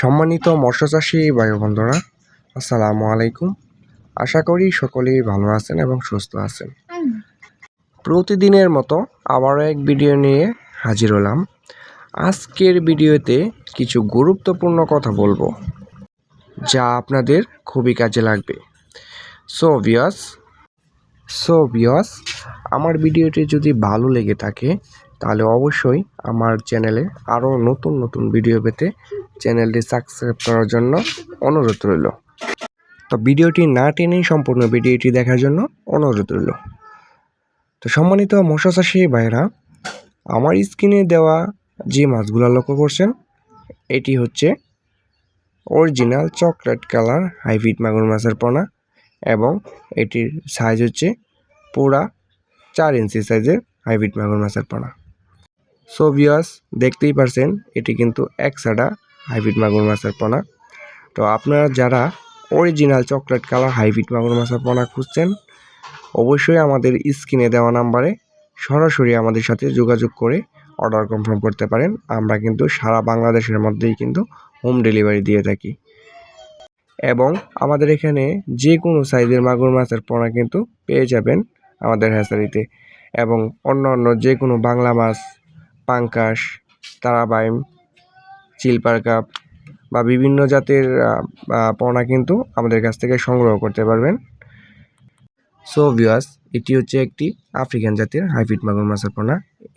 সম্মানিত মৎস্যচাষী ভাই বন্ধুরা আসসালামু আলাইকুম। আশা করি সকলেই ভালো আছেন এবং সুস্থ আছেন। প্রতিদিনের মতো আবারও এক ভিডিও নিয়ে হাজির হলাম। আজকের ভিডিওতে কিছু গুরুত্বপূর্ণ কথা বলব, যা আপনাদের খুবই কাজে লাগবে। সো ভিয়াস সো ভিয়াস আমার ভিডিওটি যদি ভালো লেগে থাকে, তাহলে অবশ্যই আমার চ্যানেলে আরও নতুন নতুন ভিডিও পেতে চ্যানেলটি সাবস্ক্রাইব করার জন্য অনুরোধ রইল। তো ভিডিওটি না টেনেই সম্পূর্ণ ভিডিওটি দেখার জন্য অনুরোধ রইল। তো সম্মানিত মশা চাষি ভাইরা আমার স্ক্রিনে দেওয়া যে মাছগুলো লক্ষ্য করছেন, এটি হচ্ছে অরিজিনাল চকলেট কালার হাইব্রিড মাগুর মাছের পোনা এবং এটির সাইজ হচ্ছে পুরা চার ইঞ্চি সাইজের হাইব্রিড মাগুর মাছের পোনা। সো ভিউয়ার্স দেখতেই পারছেন, এটি কিন্তু এক সাডা হাইব্রিড মাগুর মাছের পোনা। তো আপনারা যারা অরিজিনাল চকলেট কালার হাইব্রিড মাগুর মাছের পোনা খুঁজছেন, অবশ্যই আমাদের স্ক্রিনে দেওয়া নাম্বারে সরাসরি আমাদের সাথে যোগাযোগ করে অর্ডার কনফার্ম করতে পারেন। আমরা কিন্তু সারা বাংলাদেশের মধ্যেই কিন্তু হোম ডেলিভারি দিয়ে থাকি। এবং আমাদের এখানে যে কোনো সাইজের মাগুর মাছের পোনা কিন্তু পেয়ে যাবেন আমাদের হ্যাচারিতে এবং অন্য অন্য যে কোনো বাংলা মাছ, পাঙ্কাশ, তারাবাইম চিলপার কাপ বা বিভিন্ন জাতের পোনা কিন্তু আমাদের কাছ থেকে সংগ্রহ করতে পারবেন। সো ভিউয়ার্স এটি হচ্ছে একটি আফ্রিকান জাতের হাইব্রিড মাগুর মাছের পোনা।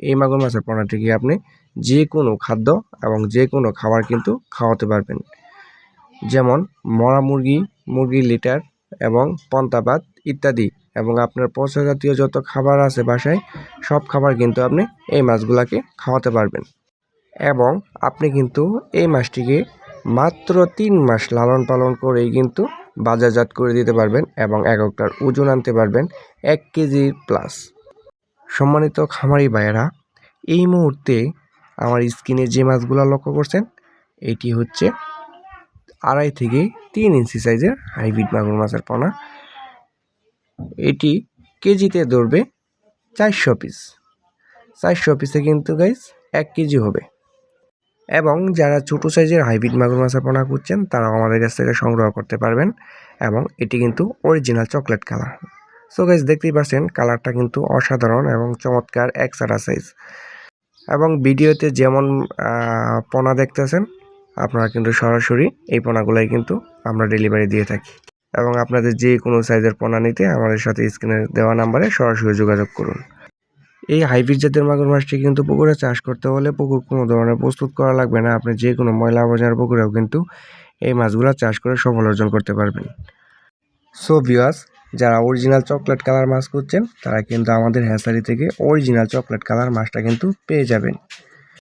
এই মাগুর মাছের পোনাটিকে আপনি যে কোনো খাদ্য এবং যে কোনো খাবার কিন্তু খাওয়াতে পারবেন। যেমন মরা মুরগি, মুরগির লিটার এবং পন্তাবাদ ইত্যাদি এবং আপনার পচা জাতীয় যত খাবার আছে বাসায়, সব খাবার কিন্তু আপনি এই মাছগুলাকে খাওয়াতে পারবেন। এবং আপনি কিন্তু এই মাছটিকে মাত্র তিন মাস লালন পালন করেই কিন্তু বাজারজাত করে দিতে পারবেন এবং এক এককটার ওজন আনতে পারবেন এক কেজি প্লাস সম্মানিত খামারি ভাইয়েরা, এই মুহূর্তে আমার স্কিনে যে মাছগুলো লক্ষ্য করছেন, এটি হচ্ছে আড়াই থেকে তিন ইঞ্চি সাইজের হাইব্রিড মাগুর মাছের পোনা। এটি কেজিতে ধরবে চারশো পিস চারশো পিসে কিন্তু গাইস এক কেজি হবে। এবং যারা ছোটো সাইজের হাইব্রিড মাগুর মাছের পোনা খুঁজছেন, তারাও আমাদের কাছ থেকে সংগ্রহ করতে পারবেন এবং এটি কিন্তু original chocolate colour so guys দেখতেই পাচ্ছেন কালারটা কিন্তু অসাধারণ এবং চমৎকার একসারা সাইজ এবং ভিডিওতে যেমন পোনা দেখতেছেন, আপনারা কিন্তু সরাসরি এই পোনাগুলাই কিন্তু আমরা ডেলিভারি দিয়ে থাকি। এবং আপনাদের যে কোনো সাইজের পোনা নিতে আমাদের সাথে স্ক্রিনে দেওয়া নাম্বারে সরাসরি যোগাযোগ করুন। এই হাইব্রিড জাতের মাগুর মাছটি কিন্তু পুকুরে চাষ করতে হলে পুকুর কোনো ধরনের প্রস্তুত করা লাগবে না। আপনি যে কোনো ময়লা আবর্জনার পুকুরেও কিন্তু এই মাছগুলো চাষ করে সফল অর্জন করতে পারবেন। সো ভিউয়ার্স যারা অরিজিনাল চকলেট কালার মাছ করছেন তারা কিন্তু আমাদের হ্যাসারি থেকে অরিজিনাল চকলেট কালার মাছটা কিন্তু পেয়ে যাবেন।